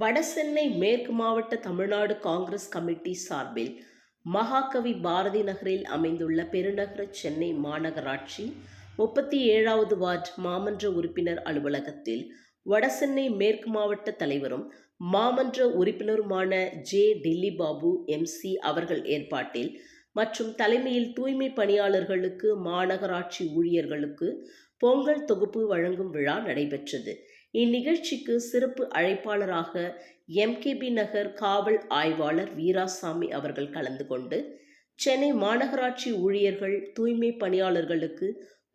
வடசென்னை மேற்கு மாவட்ட தமிழ்நாடு காங்கிரஸ் கமிட்டி சார்பில் மகாகவி பாரதி நகரில் அமைந்துள்ள பெருநகர சென்னை மாநகராட்சி முப்பத்தி ஏழாவது வார்டு மாமன்ற உறுப்பினர் அலுவலகத்தில் வடசென்னை மேற்கு மாவட்ட தலைவரும் மாமன்ற உறுப்பினருமான ஜே டில்லி பாபு எம்சி அவர்கள் ஏற்பாட்டில் மற்றும் தலைமையில் தூய்மை பணியாளர்களுக்கு மாநகராட்சி ஊழியர்களுக்கு பொங்கல் தொகுப்பு வழங்கும் விழா நடைபெற்றது. இந்நிகழ்ச்சிக்கு சிறப்பு அழைப்பாளராக எம்கேபி நகர் காவல் ஆய்வாளர் வீராசாமி அவர்கள் கலந்து கொண்டு சென்னை மாநகராட்சி ஊழியர்கள் தூய்மை பணியாளர்களுக்கு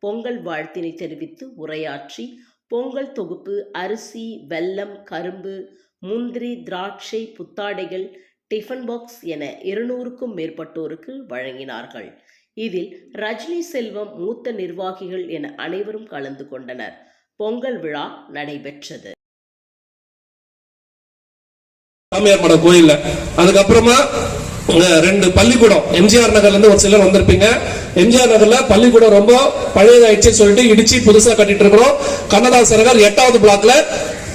பொங்கல் வாழ்த்தினை தெரிவித்து உரையாற்றி பொங்கல் தொகுப்பு அரிசி வெல்லம் கரும்பு முந்திரி திராட்சை புத்தாடைகள் டிஃபன் பாக்ஸ் என இருநூறுக்கும் மேற்பட்டோருக்கு வழங்கினார்கள். இதில் ரஜினி செல்வம் மூத்த நிர்வாகிகள் என அனைவரும் கலந்து கொண்டனர். பொங்கல் விழா நடைபெற்றது. சாமியார் மடம் கோயில்ல. அதுக்கப்புறமா ரெண்டு பள்ளிக்கூடம். எம்ஜிஆர் நகர்ல இருந்து ஒரு சிலர் வந்திருப்பீங்க. எம்ஜிஆர் நகர்ல பள்ளிக்கூடம் ரொம்ப பழையதாயிடுச்சு சொல்லிட்டு இடிச்சு புதுசா கட்டிட்டு இருக்கிறோம். கண்ணதாசர் நகர் எட்டாவது பிளாக்ல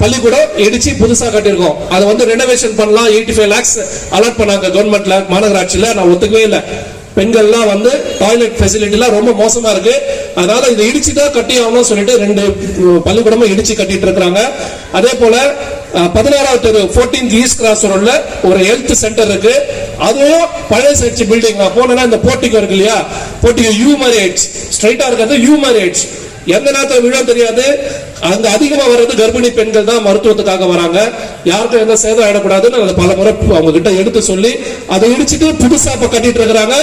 பள்ளிக்கூடம் இடிச்சு புதுசா கட்டியிருக்கோம். அதை வந்து ரெனோவேஷன் பண்ணலாம். எயிட்டி ஃபைவ் லேக்ஸ் அலாட் பண்ணாங்க கவர்மெண்ட்ல மாநகராட்சியில. நான் ஒத்துக்கவே இல்லை. பெண்கள்லாம் வந்து டாய்லெட் ஃபெசிலிட்டிலாம் ரொம்ப மோசமா இருக்கு. அதனால இதை இடிச்சுட்டா தான் கட்டி ஆகணும்னு சொல்லிட்டு ரெண்டு பள்ளிக்கூடமும் இடிச்சு கட்டிட்டு இருக்கிறாங்க. அதே போல பதினாறாவது தெரு ஃபோர்டீன்த் ஈஸ்ட் கிராஸ் ரோட்ல ஒரு ஹெல்த் சென்டர் இருக்கு. அதுவும் பழைய சர்ச் பில்டிங் நான் போனேன்னா இந்த போர்ட்டிகோ இருக்கு இல்லையா? போர்ட்டிகோ யூ மாதிரி ஸ்ட்ரைட்டா இருக்கிறது யூ மாதிரி எந்த நேரத்தில் விழா தெரியாது. அங்க அதிகமா வர்றது கர்ப்பிணி பெண்கள் தான் மருத்துவத்துக்காக வராங்க. யாருக்கும் எந்த சேதம் ஆயிடக்கூடாதுன்னு பல முறை அவங்க கிட்ட எடுத்து சொல்லி அதை இடிச்சிட்டு புதுசா இப்ப கட்டிட்டு இருக்கிறாங்க.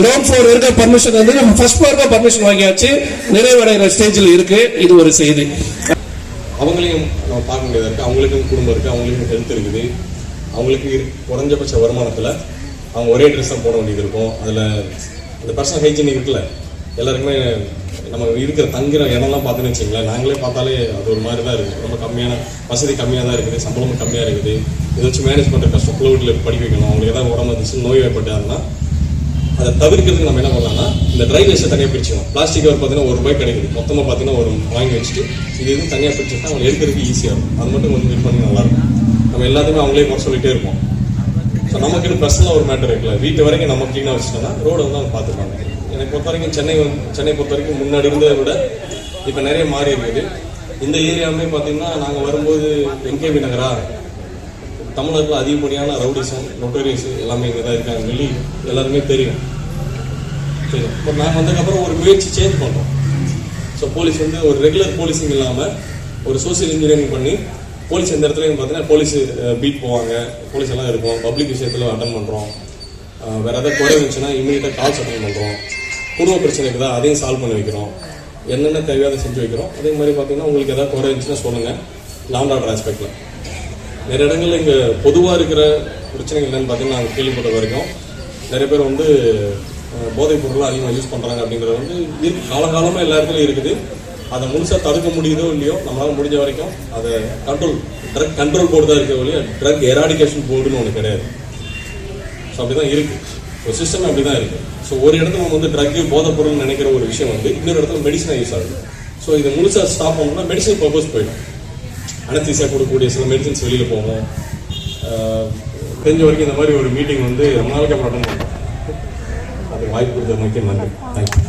கிரவுண்ட் ஃப்ளோர் இருக்க பர்மிஷன் வந்து ஃபர்ஸ்ட் ஃப்ளோருக்கு பர்மிஷன் வாங்கியாச்சு. நிறைவடைகிற ஸ்டேஜில் இருக்கு. இது ஒரு செய்தி. அவங்களையும் நம்ம பார்க்க வேண்டியதாக இருக்குது அவங்களுக்கும் குடும்பம் இருக்குது அவங்களுக்கும் ஹெல்த் இருக்குது. அவங்களுக்கு குறைஞ்சபட்ச வருமானத்தில் அவங்க ஒரே ட்ரெஸ் தான் போட வேண்டியது இருக்கும். அதில் அந்த பர்சனல் ஹைஜீனிக் இருக்குல்ல. எல்லாருக்குமே நம்ம இருக்கிற தங்குற இடம்லாம் பார்த்தோன்னு வச்சுங்களேன் நாங்களே பார்த்தாலே அது ஒரு மாதிரி தான் இருக்குது ரொம்ப கம்மியான வசதி கம்மியாக தான் இருக்குது சம்பளமும் கம்மியாக இருக்குது. இதை வச்சு மேனேஜ் பண்ணுற கஷ்டம் பிள்ளை வீட்டில் படிக்க வைக்கணும். அவங்களுக்கு ஏதாவது உடம்பு வந்துச்சு நோய் ஏற்பட்டாருன்னா அதை தவிர்க்கிறதுக்கு நம்ம என்ன பண்ணலாம்னா இந்த ட்ரை வேஸ்ட்டை தனியாக பிரிச்சுக்கணும். பிளாஸ்டிக் ஒரு பார்த்தீங்கன்னா ஒரு ரூபாய் கிடைக்குது. மொத்தமாக பார்த்தீங்கன்னா ஒரு வாங்கி வச்சுட்டு இது இது தனியாக பிரிச்சுட்டா அவங்க எடுக்கிறதுக்கு ஈஸியாக இருக்கும். அது மட்டும் கொஞ்சம் இது பண்ணி நல்லாயிருக்கும் நம்ம எல்லாத்தையுமே அவங்களே குறை சொல்லிகிட்டே இருப்போம். ஸோ நமக்குன்னு பர்சனலாக ஒரு மேட்டர் இருக்குல்ல. வீட்டு வரைக்கும் நம்ம க்ளீனாக வச்சுட்டோம்னா ரோடு வந்து அவங்க பார்த்துப்பாங்க. எனக்கு பொறுத்த வரைக்கும் சென்னை சென்னை பொறுத்த வரைக்கும் முன்னாடி இருந்ததை விட இப்போ நிறைய மாறி இருக்குது. இந்த ஏரியாவுமே பார்த்தீங்கன்னா நாங்கள் வரும்போது என்கேபி நகரா தமிழர்கள் அதிகப்படியான ரவுடிசம் நொட்டோரியஸ் எல்லாமே இங்கே தான் இருக்காங்க. சொல்லி எல்லாருமே தெரியும். சரி இப்போ நாங்கள் வந்ததுக்கப்புறம் ஒரு முயற்சி சேஞ்ச் பண்ணுறோம் ஸோ போலீஸ் வந்து ஒரு ரெகுலர் போலீஸிங் இல்லாமல் ஒரு சோஷியல் இன்ஜினியரிங் பண்ணி போலீஸ் எந்த இடத்துலையும் பார்த்தீங்கன்னா போலீஸ் பீட் போவாங்க. போலீஸ் எல்லாம் இருக்கும் பப்ளிக் விஷயத்தில் அட்டன் பண்ணுறோம் வேற ஏதாவது குறை இருந்துச்சுன்னா இமீடியட்டாக கால்ஸ் அட்டன் பண்ணுறோம் குடும்ப பிரச்சனை தான் அதையும் சால்வ் பண்ணி வைக்கிறோம். என்னென்ன தேவையாத செஞ்சு வைக்கிறோம். அதே மாதிரி பார்த்தீங்கன்னா உங்களுக்கு ஏதாவது குறை இருந்துச்சுன்னா சொல்லுங்கள் லாண்ட் ஆர்டர் ஆஸ்பெக்டில் நிறைய இடங்கள்ல இங்க பொதுவா இருக்கிற பிரச்சனைகள் என்னன்னு பார்த்தீங்கன்னா நாங்கள் கேள்விப்பட்ட வரைக்கும் நிறைய பேர் வந்து போதைப் பொருள் அதிகமாக யூஸ் பண்றாங்க அப்படிங்கிறது வந்து இருக்கு. காலகாலமா எல்லா இடத்துலையும் இருக்குது. அதை முழுசா தடுக்க முடியுதோ இல்லையோ நம்மளால முடிஞ்ச வரைக்கும் அதை கண்ட்ரோல் ட்ரக் கண்ட்ரோல் போர்டு தான் இருக்க ஒழிய ட்ரக் எராடிகேஷன் போர்டுன்னு ஒன்று கிடையாது. ஸோ அப்படி தான் இருக்கு. ஒரு சிஸ்டம் அப்படிதான் இருக்கு. ஸோ ஒரு இடத்துல நம்ம வந்து ட்ரக்கு போதைப் பொருள் நினைக்கிற ஒரு விஷயம் வந்து இன்னொரு இடத்துல மெடிசனாக யூஸ் ஆகுது. ஸோ இதை முழுசாக ஸ்டாப் பண்ணணும்னா மெடிசன் பர்பஸ் போயிடும். அனஸ்தீசியா கொடுக்கக்கூடிய சில மெடிசன்ஸ் வெளியில் போவோம் தெரிஞ்ச வரைக்கும் இந்த மாதிரி ஒரு மீட்டிங் வந்து ரொம்ப நாளைக்கு அப்புறம் attend பண்றோம். அதுக்கு வாய்ப்பு கொடுத்தது நன்றி. தேங்க்யூ